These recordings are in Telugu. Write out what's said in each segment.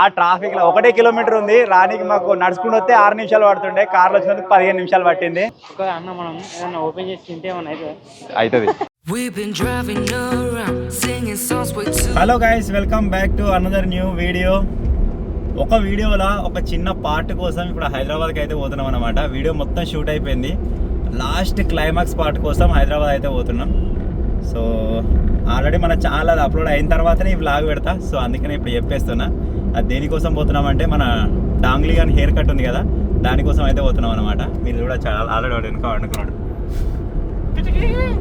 ఆ ట్రాఫిక్లో ఒకటే కిలోమీటర్ ఉంది. రానికి మాకు నడుచుకుంటూ వస్తే ఆరు నిమిషాలు పడుతుండే. కార్లో వచ్చినందుకు పదిహేను నిమిషాలు పట్టింది. ఒక అన్న మనం ఏదన్నా ఓపెన్ చేసి తింటే ఏమన్నా అయితే. అవుతుంది hello guys welcome back to another new video ఒక వీడియోలో ఒక చిన్న పార్ట్ కోసం ఇప్పుడు హైదరాబాద్కి అయితే పోతున్నాం అనమాట వీడియో మొత్తం షూట్ అయిపోయింది. లాస్ట్ క్లైమాక్స్ పార్ట్ కోసం హైదరాబాద్ అయితే పోతున్నాం. సో ఆల్రెడీ మన ఛానల్ అది అప్లోడ్ అయిన తర్వాతనే ఈ వ్లాగ్ పెడతా. సో అందుకనే ఇప్పుడు చెప్పేస్తున్నా. అది దేనికోసం పోతున్నామంటే మన డాంగ్లీ గాని హెయిర్ కట్ ఉంది కదా దానికోసం అయితే పోతున్నాం అనమాట మీరు కూడా చాలా ఆల్రెడీ వాడు వెనుక అనుకున్నాడు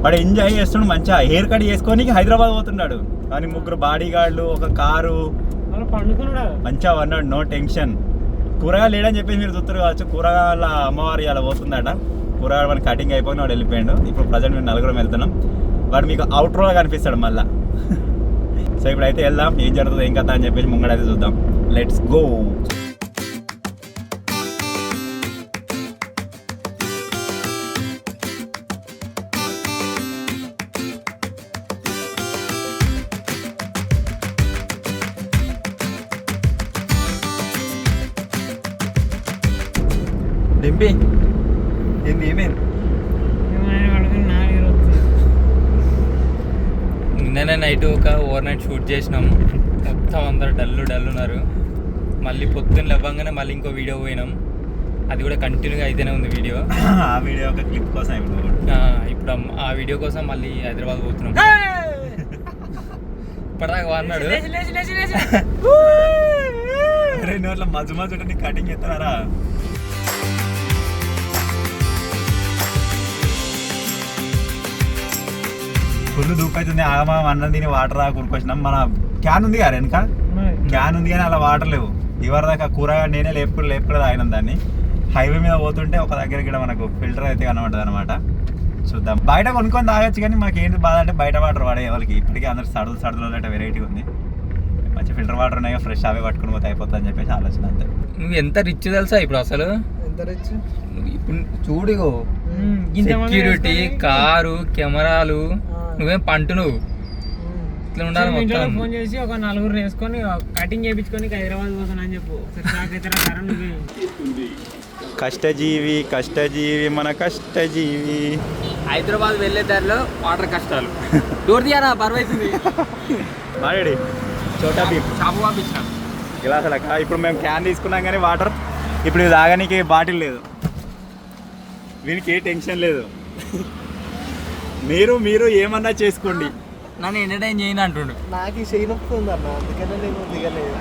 వాడు ఎంజాయ్ చేస్తున్నాడు మంచిగా. హెయిర్ కట్ చేసుకొని హైదరాబాద్ పోతున్నాడు. కానీ ముగ్గురు బాడీ గార్డులు ఒక కారు మంచిగా అన్నాడు నో టెన్షన్ కూరగాయలు లేడని చెప్పేసి మీరు చూస్తారు కావచ్చు. కూరగాయల అమ్మవారి అలా పోతుందట. కూరగాయలు మన కటింగ్ అయిపోయి వాడు వెళ్ళిపోయాడు. ఇప్పుడు ప్రజెంట్ మేము నలుగురం వెళ్తున్నాం. వాడు మీకు అవుట్ రోలో కనిపిస్తాడు మళ్ళా. సో ఇప్పుడైతే వెళ్దాం ఏం జరుగుతుంది ఏం కథ అని చెప్పేసి ముంగడైతే చూద్దాం లెట్స్ గో దింపి నైట్ ఒక ఓవర్ నైట్ షూట్ చేసినాం మొత్తం అందరు డల్లు డల్ ఉన్నారు మళ్ళీ పొద్దున్న లేవగానే మళ్ళీ ఇంకో వీడియో పోయినాం అది కూడా కంటిన్యూగా అయితేనే ఉంది వీడియో ఆ వీడియో ఒక క్లిప్ కోసం ఇప్పుడు ఆ, ఇప్పుడు ఆ- ఆ వీడియో కోసం మళ్ళీ హైదరాబాద్ పోతున్నాం ఇప్పటిదాకా అన్నాడు రెండు రోజుల మధ్య మధ్య కటింగ్ ఎత్తారా ఫుల్ దూపైతుంది ఆగమా అన్నం తిని వాటర్ కొనుక్కొచ్చినాం మన క్యాన్ ఉంది కదా వెనక? క్యాన్ ఉంది కానీ అలా వాటర్ లేవు. ఇవరి దాకా కూర నేనే లేపుకుని లేపుకుని తాగినాం దాన్ని. హైవే మీద పోతుంటే ఒక దగ్గర ఇక్కడ మనకు ఫిల్టర్ అయితే కనబడుతుంది అనమాట చూద్దాం. బయట కొనుక్కొని తాగొచ్చు కానీ మాకు ఏంటి బాధ అంటే బయట వాటర్ వాడే వాళ్ళకి ఇప్పటికీ అందరు సడులు సడులు అంటే వెరైటీ ఉంది. మంచి ఫిల్టర్ వాటర్ ఉన్నాయో ఫ్రెష్ అవే పట్టుకుని పోతే అయిపోతుంది అని చెప్పేసి ఆలోచన అంతే. నువ్వు ఎంత రిచ్ తెలుసా ఇప్పుడు అసలు? ఇప్పుడు చూడు. సెక్యూరిటీ కారు కెమెరాలు. నువ్వేం పంటు నువ్వు? ఇట్లా ఉండాలి మొత్తం. ఫోన్ చేసి ఒక నలుగురు వేసుకొని కటింగ్ చేయించుకొని హైదరాబాద్ పోతున్నా అని చెప్పు. కష్టజీవి కష్టజీవి మన కష్టజీవి. హైదరాబాద్ వెళ్ళే దారిలో వాటర్ కష్టాలు. డోర్ తీయారా బరువైతుంది మాడి చోటా భీమ్ షాపు పంపించిన. గ్లాసులక ఇప్పుడు మేము క్యాన్ తీసుకున్నాం కానీ వాటర్ ఇప్పుడు తాగడానికి బాటిల్ లేదు. వీనికి ఏ టెన్షన్ లేదు. మీరు మీరు ఏమన్నా చేసుకోండి. నన్ను ఎంటర్టైన్ చేయను అంటుండు. నాకు ఈ చెయ్యి నొప్పుతుంది అన్న అందుకనే నేను దిగలేదు.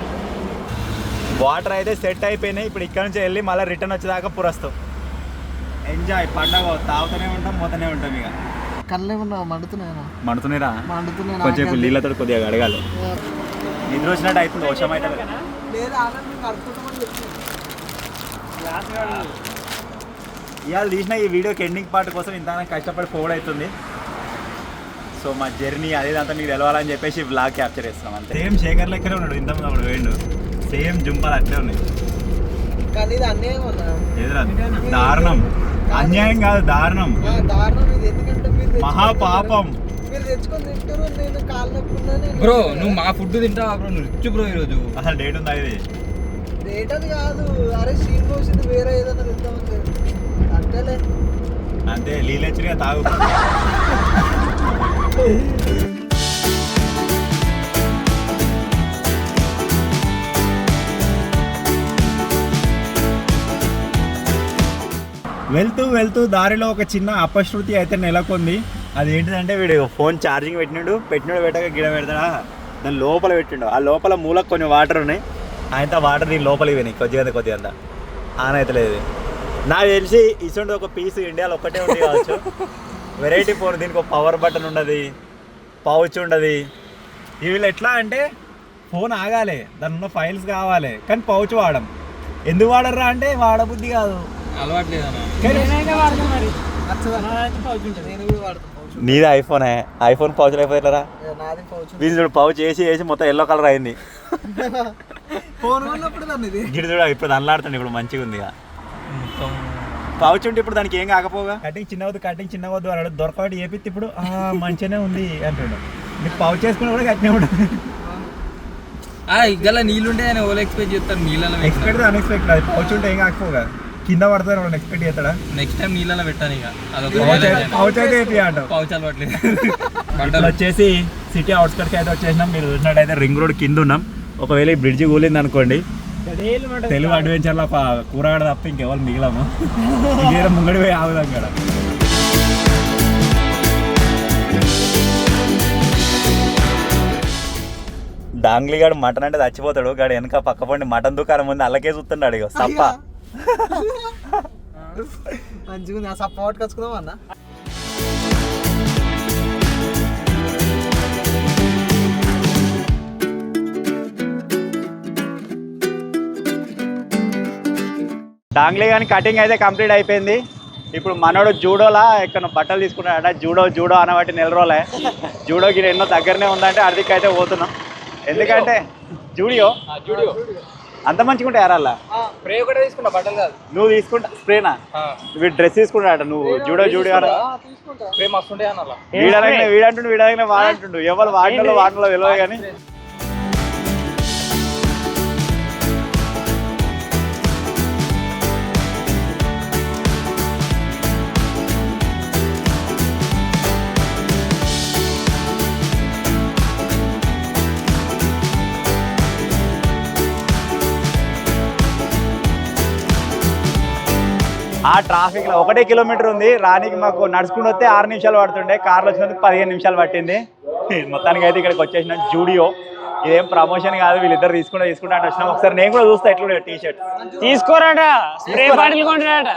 వాటర్ అయితే సెట్ అయిపోయినాయి ఇప్పుడు ఇక్కడ నుంచి వెళ్ళి మళ్ళీ రిటర్న్ వచ్చేదాకా పురస్తాం. ఎంజాయ్ పండగ తాగుతూనే ఉంటాం పోతూనే ఉంటాం ఇక. కళ్ళు ఏమన్నా మండుతున్నాయా? మండుతున్నాయిరా? మండుతున్నాయి? కొంచెం ఇప్పుడు. నీళ్ళతో కొద్దిగా అడగాలి నిద్ర వచ్చినట్టు అవుతుంది వర్షం అయితే. ఇవాళ తీసిన ఈ వీడియోకి ఎండింగ్ పార్ట్ కోసం ఇంత కష్టపడి ఫోర్డ్ అవుతుంది. సో మా జర్నీ అదేదంతా మీకు తెలవాలని చెప్పేసి బ్లాగ్ క్యాప్చర్ చేస్తున్నాం అంతే. సేమ్ శేఖర్ లెక్కనే ఉన్నాడు ఇంత అప్పుడు వేయండు సేమ్ జుంపాలు అట్లే ఉన్నాయి. ఎదురా దారుణం. అన్యాయం కాదు దారుణం. నొప్పున్నా నేను బ్రో నువ్వు మా ఫుడ్ తింటావా బ్రో? నువ్వు రిచ్ బ్రో ఈరోజు. అసలు డేట్ ఉందా ఇది? రేట్ అది కాదు. అరే సీన్ పోసింది వేరే ఏదైనా తిందామని అంటేలే అంతే లీలెచ్చరిగా తాగు. వెళ్తూ వెళ్తూ దారిలో ఒక చిన్న అపశృతి అయితే నెలకొంది. అది ఏంటిదంటే వీడు ఫోన్ ఛార్జింగ్ పెట్టినాడు. పెట్టినాడు పెట్టక గిడ పెడతాడా? దాని లోపల పెట్టిండు. ఆ లోపల మూలకు కొన్ని వాటర్ ఉన్నాయి. ఆయన వాటర్ దీని లోపలికి పోయినాయి. కొద్దిగా కొద్దిగా ఆన్ నాకు తెలిసి ఇసుంటి ఒక పీస్ ఇండియాలో ఒక్కటే ఉంది కావచ్చు. వెరైటీ ఫోన్ దీనికి ఒక పవర్ బటన్ ఉండదు పౌచ్ ఉండదు వీళ్ళు ఎట్లా అంటే ఫోన్ ఆగాలి దాని ఉన్న ఫైల్స్ కావాలి కానీ పౌచ్ వాడం. ఎందుకు వాడర్రా అంటే వాడబుద్ధి కాదు. నీది ఐఫోనే ఐఫోన్ పౌచ్ పౌచ్ వీళ్ళు చూడు పౌచ్ వేసి వేసి మొత్తం ఎల్లో కలర్ అయింది. ఫోన్ ఉన్నప్పుడు దాన్ని ఇది. గిడి చూడ ఇప్పుడు అల్లాడుతుంది ఇప్పుడు మంచిగా ఉంది ఉంటే ఇప్పుడు దానికి ఏం కాకపోగా? కటింగ్ చిన్న వద్దు కటింగ్ చిన్న వద్దు అన్నాడు. దొరకబడి ఏపిత్తి ఇప్పుడు "ఆ, మంచిగానే ఉంది అంటాడు. నీకు పౌచ్ చేసుకుని కూడా కట్టినే ఉంటుంది. ఆ ఇగ్గల నీళ్ళు ఉంటే ఆయన ఓవర్ ఎక్స్పెక్ట్ చేస్తారు నీళ్ళలో ఎక్స్పెక్ట్ అన్ఎక్స్పెక్టెడ్ అది పౌచ్ ఉంటే ఏం కాకపోగా? కింద పడతారు వాళ్ళు ఎక్స్పెక్ట్ చేస్తాడా? నెక్స్ట్ టైం నీళ్ళలో పెట్టాను ఇక అదొక పౌచ్ అయితే- ఏపీ అంటావు. పౌచ్ అలవాట్లేదు బట్టలు వచ్చేసి సిటీ అవుట్స్కట్కి అయితే వచ్చేసినాం. మీరు చూసినట్టయితే రింగ్ రోడ్ కింద ఉన్నాం. ఒకవేళ ఈ బ్రిడ్జి కూలింది అనుకోండి తెలుగు అడ్వెంచర్లో ఒక కూరగాడ తప్ప ఇంకెవరు మిగిలాము. ఇంకేదో ముంగడి పోయి ఆగుదాం కదా. డాంగ్లీ గాడు మటన్ అంటే చచ్చిపోతాడు. గాడు వెనక పక్క పండి మటన్ దుకాణం ఉంది అల్లకే చూస్తున్నాడు ఇక సప్ప. మంచిగా సప్ప పట్టుకొచ్చుకుందాం అన్న డాంగ్లీ గాని కటింగ్ అయితే కంప్లీట్ అయిపోయింది. ఇప్పుడు మనోడు జూడోలా ఇక్కడ బట్టలు తీసుకున్నాడట. జూడో జూడో అనబట్టి నెల రోజులే. జూడోకి ఎన్నో దగ్గరనే ఉందంటే అర్ధిక్ అయితే పోతున్నాం. ఎందుకంటే జూడియో జూడియో. అంత మంచిగా ఉంటాయి స్ప్రే కూడా తీసుకున్నా బట్టలు కాదు. నువ్వు తీసుకుంటా స్ప్రేనా? వీడు డ్రెస్ తీసుకున్నాడట నువ్వు జూడో జూడియో స్ప్రే మస్తు ఉంటాయి అన్న వీడంటుండు వాడంటుండు. ఎవరు వాడినలో వాడినలో తెలియదు కానీ ఆ ట్రాఫిక్లో ఒకటే కిలోమీటర్ ఉంది. రానికి మాకు నడుచుకుంటూ వస్తే ఆరు నిమిషాలు పడుతుండే. కార్లో వచ్చినందుకు పదిహేను నిమిషాలు పట్టింది. మొత్తానికి అయితే ఇక్కడికి వచ్చేసిన జూడియో. ఇదేం ప్రమోషన్ కాదు వీళ్ళిద్దరు తీసుకుంటా తీసుకుంటా అంటే వచ్చినాం. ఒకసారి నేను కూడా చూస్తా ఎట్లా టీ షర్ట్ తీసుకోరాట. స్ప్రే బాటిల్ కొంటారట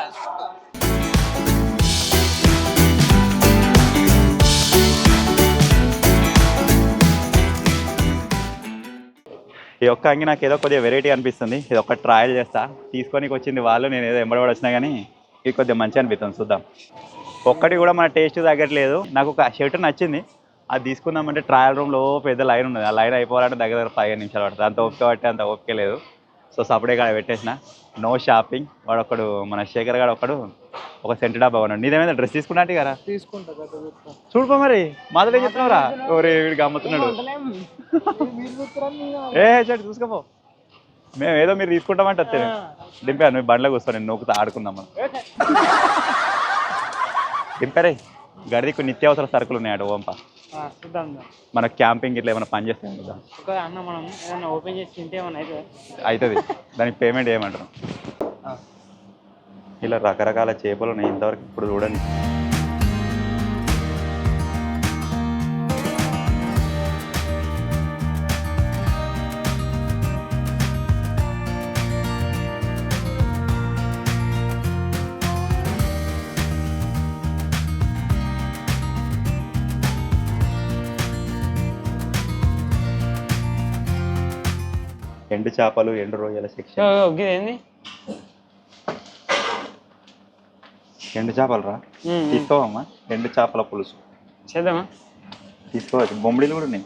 ఈ ఒక్క అంగి నాకు ఏదో కొద్దిగా వెరైటీ అనిపిస్తుంది. ఇది ఒక్క ట్రయల్ చేస్తా. తీసుకొని వచ్చింది వాళ్ళు నేను ఏదో ఎంబడబడి వచ్చినా కానీ ఇది కొద్దిగా మంచి అనిపిస్తుంది చూద్దాం. ఒక్కటి కూడా మన టేస్ట్ తగ్గట్లేదు. నాకు ఒక షర్ట్ నచ్చింది. అది తీసుకుందామంటే ట్రయల్ రూమ్లో పెద్ద లైన్ ఉన్నది. ఆ లైన్ అయిపోవాలంటే దగ్గర దగ్గర పదిహేను నిమిషాలు పడుతుంది. అంత ఓపిక పట్టి అంత ఓపిక లేదు. సో సపడే కాడ పెట్టేసిన. నో షాపింగ్ వాడు ఒకడు మన శేఖర్ గారు ఒకడు ఒక సెంట్ డబ్బా ఉన్నాడు నీదేమైనా డ్రెస్ తీసుకున్నా కదా? తీసుకుంటా. చూడుపో మరి. మాధవే చెప్తున్నావురా? ఓరే వీడు గమ్మతున్నాడు. ఏ చెట్టు చూసుకోపో. మేము ఏదో మీరు తీసుకుంటామంటే వస్తే దింపాను నువ్వు బండ్లో కూర్చో నేను నూకుతా ఆడుకుందాం మనం దింపారే గడికి నిత్యావసర సరుకులు ఉన్నాయట ఓంప. మన క్యాంపింగ్ ఇట్లా ఏమైనా పని చేస్తే కదా అన్న మనం ఓపెన్ చేసి తింటే అవుతుంది దానికి పేమెంట్ ఏమంటారు? ఇలా రకరకాల చేపలు ఉన్నాయి ఇంతవరకు ఇప్పుడు చూడండి. ఎండు చేపలు ఎండు రొయ్యల సెక్షన్ ఇదేంది ఎండు చేపలు రా తీసుకోవమ్మా. ఎండు చేపల పులుసు. చేద్దామా? తీసుకోవచ్చు. బొమ్మిడిలు కూడా ఉన్నాయి.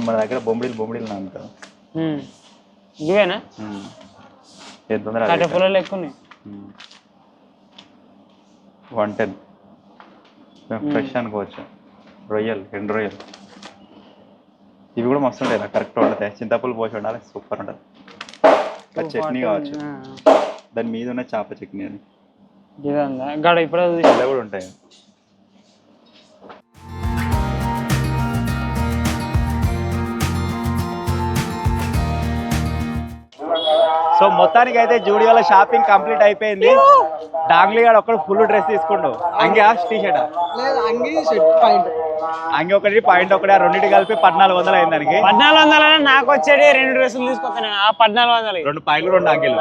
మన దగ్గర బొమ్మిడిలు బొమ్మిడిలు. ఇవేనా? ఎంత పొలాలు ఎక్కువ వన్ టెన్. ఫ్రెష్ అనుకోవచ్చు. రొయ్యలు ఎండు రొయ్యలు. ఇవి కూడా మస్తు ఉంటాయి కరెక్ట్ ఉంటుంది చింతపూలు పోసి ఉండాలి సూపర్ ఉంటుంది. అది చట్నీ కావచ్చు. దాని మీద ఉన్న చేప చట్నీ అది గడ ఇప్పుడు ఇలా కూడా ఉంటాయి. సో మొత్తానికి అయితే జూడియోలో షాపింగ్ కంప్లీట్ అయిపోయింది. డాంగ్లీ గాడు ఒక్కడు ఫుల్ డ్రెస్ తీసుకుండు. అంగి టీ షర్ట్ అంగి షర్ట్ పాయింట్. అంగి ఒకటి పాయింట్ ఒకటి ఆ రెండింటి కలిపి పద్నాలుగు వందలు అయింది దానికి. పద్నాలుగు వందల నాకు వచ్చేది రెండు డ్రెస్సులు తీసుకొస్తాను ఆ పద్నాలుగు వందలు రెండు పాయింట్లు రెండు అంగిలు.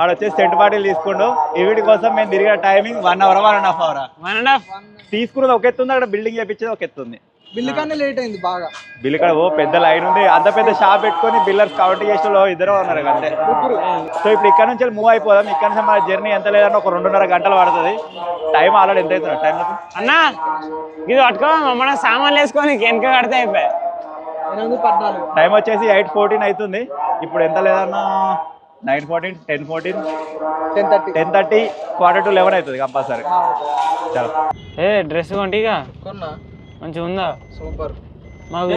ఆడ వచ్చేసి సెంట్ బాటిల్ తీసుకుండు. ఈ వీటి కోసం మేము తిరిగిన timing one hour one and half hour. One and half. తీసుకున్నది ఒక ఎత్తుంది అక్కడ బిల్డింగ్ చేపించేది ఒక ఎత్తుంది బిల్లు కన్నా లేట్ అయింది బాగా. బిల్ ఇక్కడ ఓ పెద్ద లైన్ ఉంది. అంత పెద్ద షాప్ పెట్టుకొని బిల్లర్స్ కౌంట్ చేసిన ఇద్దరు ఉన్నారు అంతే. సో ఇప్పుడు ఇక్కడ నుంచి మూవ్ అయిపోదాం. ఇక్కడ నుంచి మన జర్నీ ఎంత లేదన్నా ఒక రెండున్నర గంటలు పడుతుంది. టైం ఆల్రెడీ ఎంత అవుతుంది? టైం అన్నా ఇది పట్టుకో మన సామాన్లు వేసుకొని వెనక కడితే అయిపోయి. టైం వచ్చేసి ఎయిట్ ఫోర్టీన్ అవుతుంది. ఇప్పుడు ఎంత లేదన్నా? Nine fourteen ten fourteen ten thirty ten thirty quarter to eleven అవుతుంది కంపల్సరీ. చాలా. ఏ డ్రెస్ కొంటి ఇక కొన్నా. మంచిగా ఉందా సూపర్. మాకు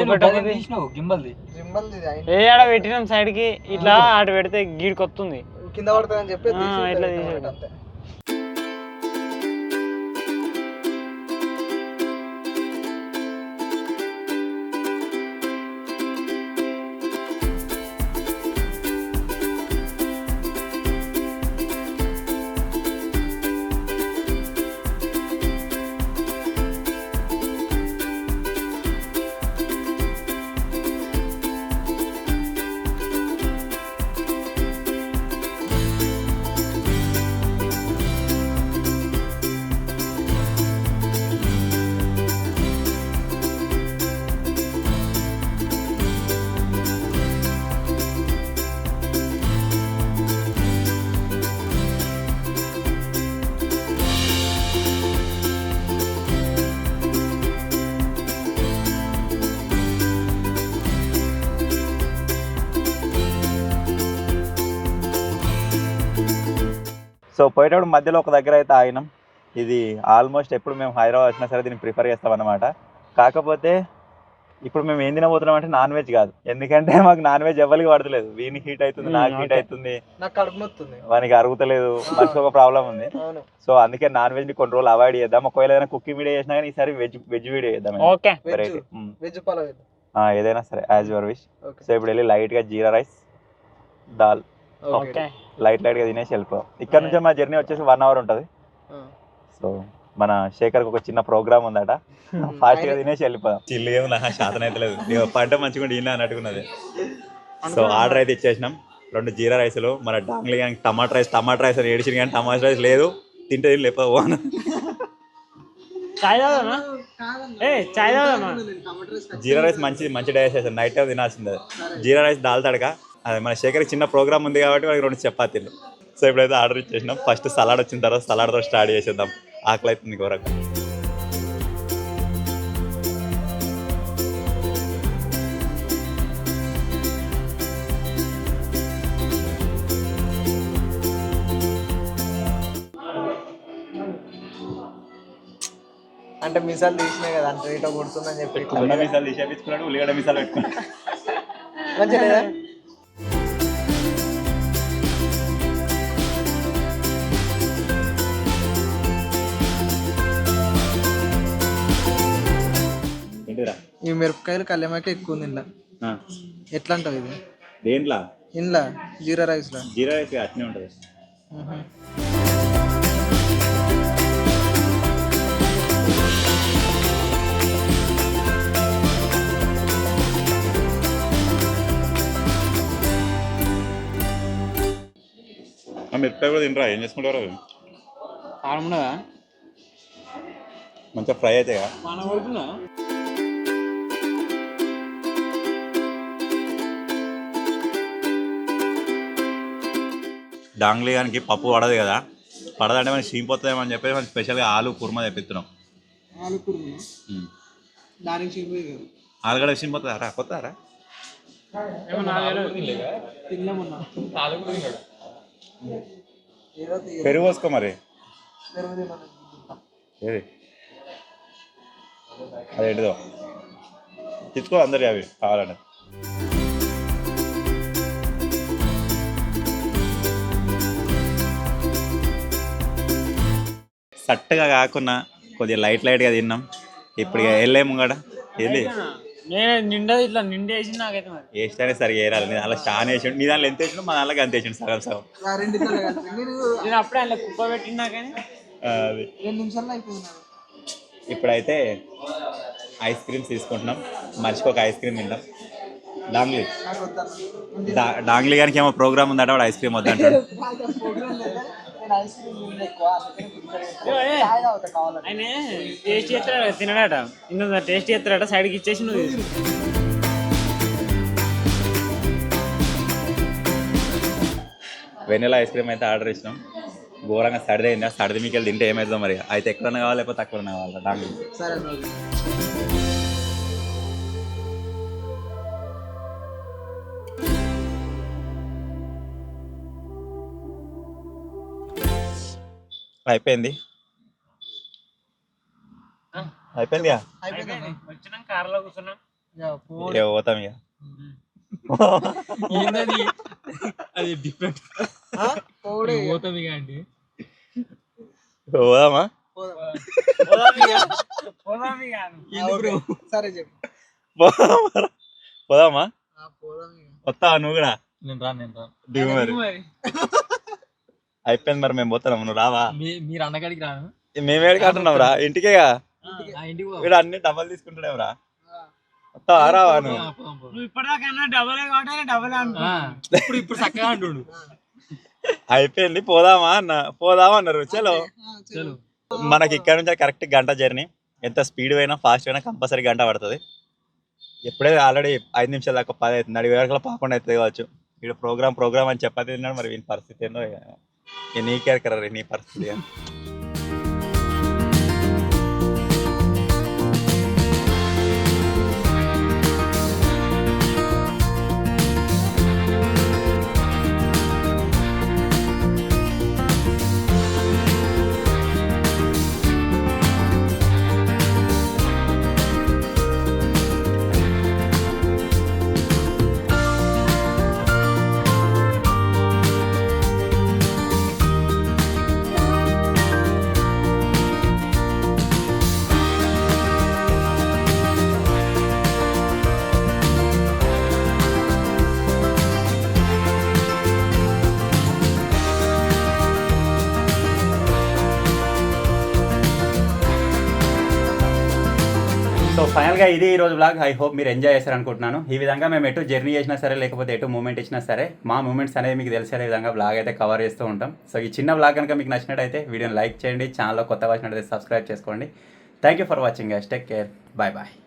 గింబల్ది ఏ ఆడ పెట్టినాం సైడ్కి ఇట్లా ఆడ పెడితే గీడికి వస్తుంది కింద పడుతుందని చెప్పి ఆ, తీసి ఇట్లా సో పోయేటప్పుడు మధ్యలో ఒక దగ్గర అయితే ఆగినాం. ఇది ఆల్మోస్ట్ ఎప్పుడు మేము హైదరాబాద్ వచ్చినా సరే దీన్ని ప్రిఫర్ చేస్తాం అనమాట కాకపోతే ఇప్పుడు మేము ఏం తినబోతున్నాం అంటే నాన్ వెజ్ కాదు. ఎందుకంటే మాకు నాన్ వెజ్ ఎవరికి పడతలేదు. వీని హీట్ అవుతుంది నాకు హీట్. అవుతుంది. వానికి అరుగుతలేదు మనకి ఒక ప్రాబ్లం ఉంది. సో అందుకే నాన్ వెజ్ని కొన్ని రోజులు అవాయిడ్ చేద్దాం. ఒకవేళ ఏదైనా కుకింగ్ వీడియో చేసినా కానీ ఈసారి వెజ్ వెజ్ వీడియో చేద్దాం. వెజ్. ఏదైనా సరే యాజ్ యువర్ విష్ సో ఇప్పుడు వెళ్ళి లైట్గా జీరా రైస్ దాల్. లైట్ లైట్గా తినేసి వెళ్ళిపోయాం ఇక్కడ నుంచి మా జర్నీ వచ్చేసి వన్ అవర్ ఉంటుంది. సో మన శేఖర్కి ఒక చిన్న ప్రోగ్రామ్ ఉందట. ఫాస్ట్గా తినేసి వెళ్ళిపోయాం చిల్లు ఏమి నా శాతం అయితే లేదు. పంట మంచిగా ఈయన అన్నట్టుకున్నది. సో ఆర్డర్ అయితే ఇచ్చేసినాం. రెండు జీరా రైస్లు మన డాంగ్లీ కానీ టమాటా రైస్. టమాటా రైస్ అని ఏడిచింది కానీ టమాటా రైస్ లేదు. తింటే తాగుదామా? జీరా రైస్ మంచి మంచి డైజెషన్ నైట్ టైం తినాల్సింది. జీరా రైస్ దాల్ తడక. అది మన శేఖర్ చిన్న ప్రోగ్రామ్ ఉంది కాబట్టి మనకి రెండు చపాతీలు. సో ఇప్పుడైతే ఆర్డర్ ఇచ్చేసినాం. ఫస్ట్ సలాడ్ వచ్చిన తర్వాత సలాడ్తో స్టార్ట్ చేసేద్దాం. ఆకలి అవుతుంది ఘోరంగా. అంటే మిసాలు తీసినాయి కదా అంటే రేట్ కొడుతుందని చెప్పి మిసాలు తీసేపించుకున్నాడు ఉల్లిగడ్డ మిసాలు పెట్టుకున్నాడు. మంచిగా ఈ మిరపకాయలు కళ్యామాక ఎక్కువ ఉంది ఇంట్లో ఎట్లా అంటావు ఇది? దేంట్లో? ఇంట్లో జీరా రైస్లో? జీరా రైస్ అట్నే ఉంటుంది. మిరపకాయ కూడా తినరా ఏం చేసుకుంటారు కారం ఉన్నదా? మంచిగా ఫ్రై అయితే మన కొడుతున్నా డాంగ్లీ గానికి పప్పు పడదు కదా. పడదంటే మనకి సీంపోతుందేమో అని చెప్పేసి మనం స్పెషల్గా ఆలు కుర్మా తెప్పిస్తున్నాం. ఆలు కుర్మా. దానికి ఆలుగడ్డ సీంపోతుందా రా కొత్తారా పెరుగు పోసుకో మరి. ఏది? అదేంటిదో తెచ్చుకో అందరి అవి కావాలంటే. సట్టగా కాకుండా కొద్దిగా లైట్ లైట్గా తిన్నాం. ఇప్పుడు వెళ్ళేము కూడా వెళ్ళి. నేను నిండా ఇట్లా నిండేసి నాకైతే మరి. వేస్తేనే సరిగా వేయాలి నీ దాంట్లో స్టాన్ వేసిండు. నీ దాంట్లో ఎంత వేసిండు మా దాంట్లో అంత వేసిండు సగం సగం. నేను నేను అప్పుడే అందులో కుప్ప పెట్టినా కానీ. రెండు నిమిషాల్లో అయిపోయింది. ఇప్పుడైతే ఐస్ క్రీమ్స్ తీసుకుంటున్నాం. ఒక ఐస్ క్రీమ్ తింటాం డాంగ్లీ. డాంగ్లీ గారికి ఏమో ప్రోగ్రామ్ ఉందట వాడు ఐస్ క్రీమ్ వద్దంటాడు. నాకు ప్రోగ్రామ్ లేదా? నేను ఐస్ క్రీమ్ తినను ఎక్కువ అందుకని ప్రిఫర్ చేస్తాను. చాయ్ తాగుతా కావాలంటే ఆయన టేస్ట్ చేస్తాడు తినడాట ఇంకా టేస్ట్ చేస్తాడట సైడ్కి ఇచ్చేసి నువ్వు. వెనిలా ఐస్ క్రీమ్ అయితే ఆర్డర్ ఇచ్చినాం ఘోరంగా సడిది అయింది ఆ సడిది మీకు తింటే ఏమవుతుందో మరి అయితే ఎక్కడన్నా కావాలి లేకపోతే తక్కువ కావాలి సరే అయిపోయింది. అయిపోయిందా వచ్చినాం కార్లో కూర్చున్నాం. పోతాం ఇక. అది డిఫరెంట్ పోదామా? పోదాం. పోదాం ఇక. ఆ, ఓకే. సరే చెప్పు. పోదామా. వస్తావా నువ్వు కూడా? నేను రాను నేను మరి. అయిపోయింది మరి మేము పోతున్నాం. నువ్వు రావా? మీ మీరు అన్నకాడికి రాను మేము ఏడికి అంటున్నాం రా. ఇంటికేగా ఆ ఇంటికి. వీడు అన్ని డబ్బులు తీసుకుంటాడేం రా. రావా నువ్వు. ఇప్పటిదాకా కాబట్టి ఇప్పుడు ఇప్పుడు చక్కగా అంటుండు. అయిపోయింది. పోదామా అన్న? పోదామా అన్నారు. చలో. మనకి ఇక్కడ నుంచి కరెక్ట్ గంట జర్నీ ఎంత స్పీడ్ అయినా ఫాస్ట్ అయినా కంపల్సరీ గంట పడుతుంది. ఎప్పుడే ఆల్రెడీ ఐదు నిమిషాల దాకా పది అవుతుంది. అడిగి వరకు పాకుండా అవుతుంది కావచ్చు. ఇక్కడ ప్రోగ్రామ్ ప్రోగ్రామ్ అని చెప్పది తిన్నాడు మరి వీని పరిస్థితి ఏందో ఇక. ఇక నీకే కర్ర నీ పరిస్థితి ఇక. ఫైనల్గా ఇది ఈ రోజు బ్లాగ్ ఐ హోప్ మీరు ఎంజాయ్ చేశారు అనుకుంటున్నాను ఈ విధంగా మేము ఎటు జర్నీ చేసినా సరే లేకపోతే ఎటు మూమెంట్ ఇచ్చినా సరే మా మూమెంట్స్ అనేది మీకు తెలిసే విధంగా బ్లాగ్ అయితే కవర్ చేస్తూ ఉంటాం. సో ఈ చిన్న బ్లాగ్ కనుక మీకు నచ్చినట్టయితే వీడియోని లైక్ చేయండి ఛానల్లో కొత్త వచ్చినట్టయితే సబ్స్క్రైబ్ చేసుకోండి. Thank you for watching guys take care bye bye